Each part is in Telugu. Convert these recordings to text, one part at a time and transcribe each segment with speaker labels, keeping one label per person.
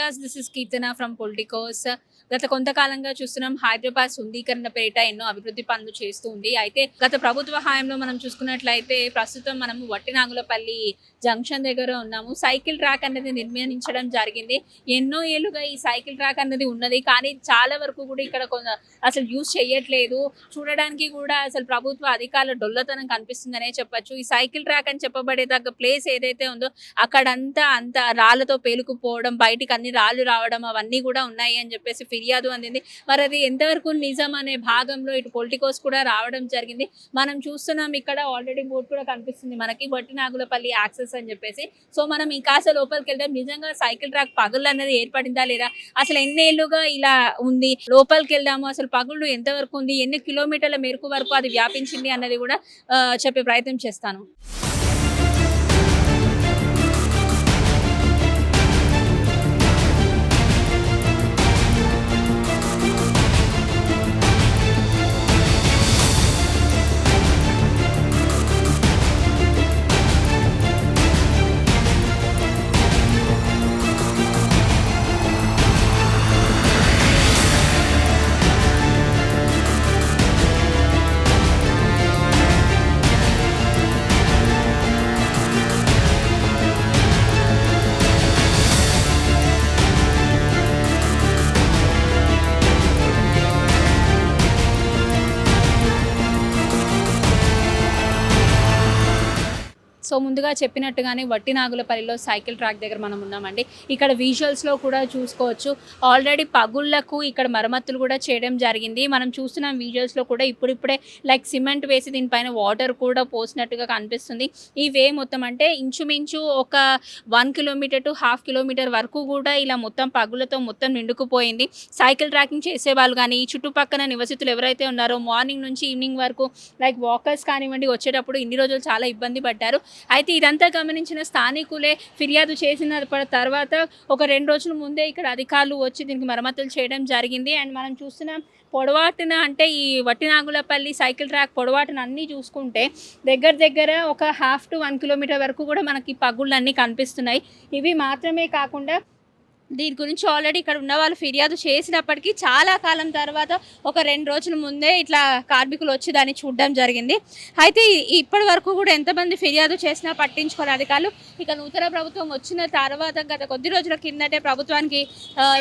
Speaker 1: వియాస్ this is Keerthana from Politicos గత కొంతకాలంగా చూస్తున్నాం హైదరాబాద్ సుందీకరణ పేట ఎన్నో అభివృద్ధి పనులు చేస్తూ ఉంది. అయితే గత ప్రభుత్వ హయాంలో మనం చూసుకున్నట్లయితే ప్రస్తుతం మనము వట్టినాగులపల్లి జంక్షన్ దగ్గర ఉన్నాము. సైకిల్ ట్రాక్ అనేది నిర్మించడం జరిగింది. ఎన్నో ఏళ్ళుగా ఈ సైకిల్ ట్రాక్ అనేది ఉన్నది. కానీ చాలా వరకు కూడా ఇక్కడ అసలు యూజ్ చేయట్లేదు. చూడడానికి కూడా అసలు ప్రభుత్వ అధికారుల డొల్లతనం కనిపిస్తుందనే చెప్పొచ్చు. ఈ సైకిల్ ట్రాక్ అని చెప్పబడే తగ్గ ప్లేస్ ఏదైతే ఉందో అక్కడంతా అంత రాళ్ళతో పేలుకుపోవడం బయటికి అన్ని రాళ్ళు రావడం అవన్నీ కూడా ఉన్నాయి అని చెప్పేసి ఫిర్యాదు అందింది. మరి అది ఎంతవరకు నిజం అనే భాగంలో ఇటు పొలిటికోస్ కూడా రావడం జరిగింది. మనం చూస్తున్నాం ఇక్కడ ఆల్రెడీ బోర్డు కూడా కనిపిస్తుంది. మనకి వట్టినాగులపల్లి యాక్సెస్ అని చెప్పేసి. సో మనం ఈ కాస్త లోపలికి వెళ్దాం నిజంగా సైకిల్ ట్రాక్ పగులు అనేది ఏర్పడిందా లేదా? అసలు ఎన్ని ఇలా ఉంది? లోపలికి వెళ్దాము. అసలు పగుళ్ళు ఎంతవరకు ఉంది? ఎన్ని కిలోమీటర్ల మేరకు వరకు అది వ్యాపించింది అన్నది కూడా చెప్పే ప్రయత్నం చేస్తాను. సో ముందుగా చెప్పినట్టుగానే వట్టినాగులపల్లిలో సైకిల్ ట్రాక్ దగ్గర మనం ఉన్నామండి. ఇక్కడ విజువల్స్లో కూడా చూసుకోవచ్చు. ఆల్రెడీ పగుళ్ళకు ఇక్కడ మరమ్మతులు కూడా చేయడం జరిగింది. మనం చూస్తున్నాం విజువల్స్లో కూడా ఇప్పుడిప్పుడే లైక్ సిమెంట్ వేసి దీనిపైన వాటర్ కూడా పోసినట్టుగా కనిపిస్తుంది. ఈ వే మొత్తం అంటే ఇంచుమించు ఒక one kilometre to half kilometre వరకు కూడా ఇలా మొత్తం పగులతో మొత్తం నిండుకుపోయింది. సైకిల్ ట్రాకింగ్ చేసే వాళ్ళు కానీ ఈ చుట్టుపక్కల నివసితులు ఎవరైతే ఉన్నారో మార్నింగ్ నుంచి ఈవినింగ్ వరకు లైక్ వాకర్స్ కానివ్వండి వచ్చేటప్పుడు ఇన్ని రోజులు చాలా ఇబ్బంది పడ్డారు. అయితే ఇదంతా గమనించిన స్థానికులే ఫిర్యాదు చేసిన తర్వాత ఒక రెండు రోజుల ముందే ఇక్కడ అధికారులు వచ్చి దీనికి మరమ్మతులు చేయడం జరిగింది. అండ్ మనం చూస్తున్నాం పొడవాటున అంటే ఈ వట్టినాగులపల్లి సైకిల్ ట్రాక్ పొడవాటున అన్నీ చూసుకుంటే దగ్గర దగ్గర ఒక హాఫ్ టు వన్ కిలోమీటర్ వరకు కూడా మనకి పగుళ్ళు అన్నీ కనిపిస్తున్నాయి. ఇవి మాత్రమే కాకుండా దీని గురించి ఆల్రెడీ ఇక్కడ ఉన్న వాళ్ళు ఫిర్యాదు చేసినప్పటికీ చాలా కాలం తర్వాత ఒక రెండు రోజుల ముందే ఇట్లా కార్మికులు వచ్చి దాన్ని చూడడం జరిగింది. అయితే ఇప్పటి వరకు కూడా ఎంతమంది ఫిర్యాదు చేసినా పట్టించుకోని అధికారులు ఇక నూతన ప్రభుత్వం వచ్చిన తర్వాత గత కొద్ది రోజుల కిందటే ప్రభుత్వానికి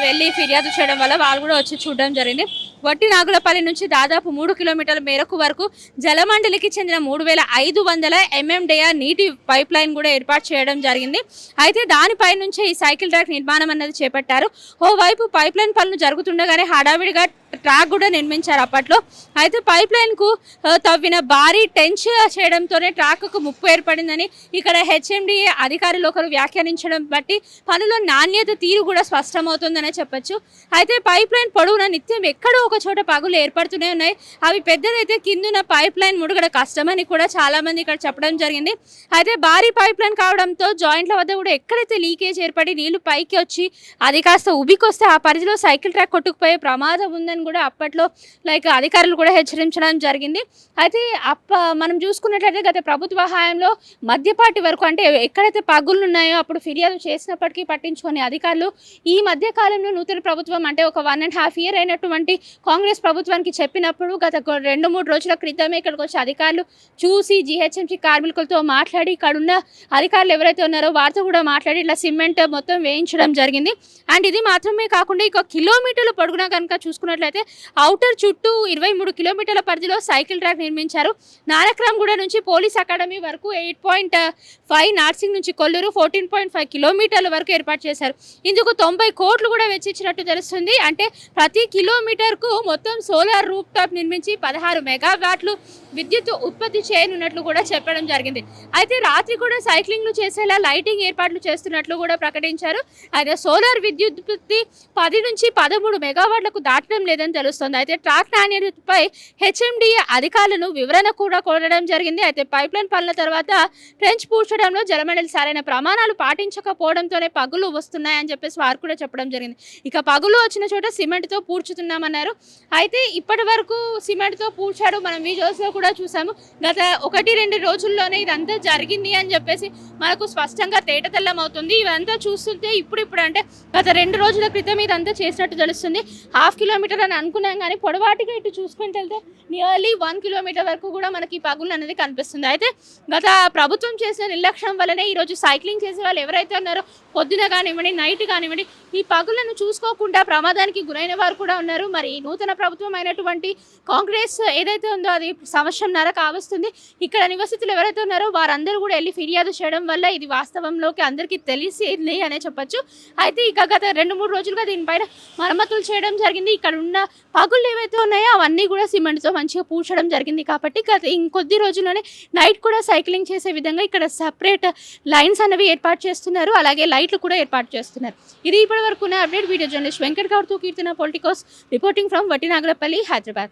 Speaker 1: వెళ్ళి ఫిర్యాదు చేయడం వల్ల వాళ్ళు కూడా వచ్చి చూడడం జరిగింది. వట్టి నాగులపల్లి నుంచి దాదాపు మూడు కిలోమీటర్ల మేరకు వరకు జలమండలికి చెందిన మూడు వేల ఐదు వందల ఎంఎండిఆర్ నీటి పైప్ లైన్ కూడా ఏర్పాటు చేయడం జరిగింది. అయితే దానిపై నుంచే ఈ సైకిల్ ట్రాక్ నిర్మాణం అన్నది చేపట్టారు. ఓవైపు పైప్ లైన్ పనులు జరుగుతుండగానే హడావిడిగా ట్రాక్ కూడా నిర్మించారు అప్పట్లో. అయితే పైప్ లైన్కు తవ్విన భారీ టెంచ్ చేయడంతోనే ట్రాక్కు ముప్పు ఏర్పడిందని ఇక్కడ హెచ్ఎండిఏ అధికారులు ఒకరు వ్యాఖ్యానించడం బట్టి పనుల నాణ్యత తీరు కూడా స్పష్టమవుతుందనే చెప్పొచ్చు. అయితే పైప్ లైన్ పొడవున నిత్యం ఎక్కడో ఒక చోట పగులు ఏర్పడుతూనే ఉన్నాయి. అవి పెద్దదైతే కిందున్న పైప్ లైన్ ముడుగడ కష్టమని కూడా చాలా మంది ఇక్కడ చెప్పడం జరిగింది. అయితే భారీ పైప్ లైన్ కావడంతో జాయింట్ల వద్ద కూడా ఎక్కడైతే లీకేజ్ ఏర్పడి నీళ్ళు పైకి వచ్చి అది కాస్త ఉబికొస్తే ఆ పరిధిలో సైకిల్ ట్రాక్ కొట్టుకుపోయే ప్రమాదం ఉందని కూడా అప్పట్లో లైక్ అధికారులు కూడా హెచ్చరించడం జరిగింది. అయితే అప్ప మనం చూసుకున్నట్లయితే గత ప్రభుత్వ హయాంలో మధ్యపాటి వరకు అంటే ఎక్కడైతే పగుళ్ళు ఉన్నాయో అప్పుడు ఫిర్యాదు చేసినప్పటికీ పట్టించుకునే అధికారులు ఈ మధ్య కాలంలో నూతన ప్రభుత్వం అంటే ఒక వన్ అండ్ హాఫ్ ఇయర్ అయినటువంటి కాంగ్రెస్ ప్రభుత్వానికి చెప్పినప్పుడు గత రెండు మూడు రోజుల క్రితమే ఇక్కడికి వచ్చి అధికారులు చూసి జిహెచ్ఎంసీ కార్మికులతో మాట్లాడి ఇక్కడ ఉన్న అధికారులు ఎవరైతే ఉన్నారో వారితో కూడా మాట్లాడి ఇట్లా సిమెంట్ మొత్తం వేయించడం జరిగింది. అండ్ ఇది మాత్రమే కాకుండా ఇక కిలోమీటర్ల పొడుగునా కనుక చూసుకున్నట్లయితే అవుటర్ చుట్టూ ఇరవై మూడు కిలోమీటర్ల పరిధిలో సైకిల్ ట్రాక్ నిర్మించారు. నానక్రామ్గూడ నుంచి పోలీస్ అకాడమీ వరకు ఎయిట్ పాయింట్ ఫైవ్ నార్సింగ్ నుంచి కొల్లూరు ఫోర్టీన్ పాయింట్ ఫైవ్ కిలోమీటర్ల వరకు ఏర్పాటు చేశారు. ఇందుకు తొంభై కోట్లు కూడా వెచ్చించినట్టు తెలుస్తుంది. అంటే ప్రతి కిలోమీటర్కు మొత్తం సోలార్ రూప్ టాప్ నిర్మించి పదహారు మెగావాట్లు విద్యుత్ ఉత్పత్తి చేయనున్నట్లు కూడా చెప్పడం జరిగింది. అయితే రాత్రి కూడా సైక్లింగ్లు చేసేలా లైటింగ్ ఏర్పాట్లు చేస్తున్నట్లు కూడా ప్రకటించారు. అయితే సోలార్ విద్యుత్ ఉత్పత్తి పది నుంచి పదమూడు మెగావాట్లకు దాటడం లేదని తెలుస్తుంది. అయితే ట్రాక్ నాణ్యతపై హెచ్ఎండిఏ అధికారులను వివరణ కూడా కోరడం జరిగింది. అయితే పైప్ లైన్ పనుల తర్వాత ట్రెంచ్ పూడ్చడం పూడ్చడంలో జలమండలి సరైన ప్రమాణాలు పాటించకపోవడంతోనే పగులు వస్తున్నాయని చెప్పేసి వారు కూడా చెప్పడం జరిగింది. ఇక పగులు వచ్చిన చోట సిమెంట్తో పూడ్చుతున్నామన్నారు. అయితే ఇప్పటి వరకు సిమెంట్తో పూడ్చాడు మనం వీడియోస్లో కూడా చూసాము. గత ఒకటి రెండు రోజుల్లోనే ఇదంతా జరిగింది అని చెప్పేసి మనకు స్పష్టంగా తేటతెల్లం అవుతుంది. ఇవంతా చూస్తుంటే ఇప్పుడు ఇప్పుడు అంటే గత రెండు రోజుల క్రితం ఇదంతా చేసినట్టు తెలుస్తుంది. హాఫ్ కిలోమీటర్ అని అనుకున్నాం కానీ పొడవాటిగా ఇటు చూసుకుంటూ వెళ్తే నియర్లీ వన్ కిలోమీటర్ వరకు కూడా మనకి ఈ పగులు అనేది కనిపిస్తుంది. అయితే గత ప్రభుత్వం చేసిన నిర్లక్ష్యం వల్లనే ఈరోజు సైక్లింగ్ చేసే వాళ్ళు ఎవరైతే ఉన్నారో పొద్దున కానివ్వండి నైట్ కానివ్వండి ఈ పగులను చూసుకోకుండా ప్రమాదానికి గురైన వారు కూడా ఉన్నారు. మరి నూతన ప్రభుత్వం అయినటువంటి కాంగ్రెస్ ఏదైతే ఉందో అది సంవత్సరంన్నర కావస్తుంది. ఇక్కడ నివసితులు ఎవరైతే ఉన్నారో వారందరూ కూడా వెళ్ళి ఫిర్యాదు చేయడం వల్ల ఇది వాస్తవంలోకి అందరికీ తెలిసింది అనే చెప్పొచ్చు. అయితే ఇక గత రెండు మూడు రోజులుగా దీనిపైన మరమ్మతులు చేయడం జరిగింది. ఇక్కడ ఉన్న పగుళ్ళు ఏవైతే ఉన్నాయో అవన్నీ కూడా సిమెంట్తో మంచిగా పూడ్చడం జరిగింది కాబట్టి గత ఇంకొద్ది రోజుల్లోనే నైట్ కూడా సైక్లింగ్ చేసే విధంగా ఇక్కడ సపరేట్ లైన్స్ అనేవి ఏర్పాటు చేస్తున్నారు. అలాగే లైట్లు కూడా ఏర్పాటు చేస్తున్నారు. ఇది ఇప్పటి వరకు update. Video journalist Venkat గౌడ్తో Keerthana Politicos reporting from Vatinagarapalli Hyderabad.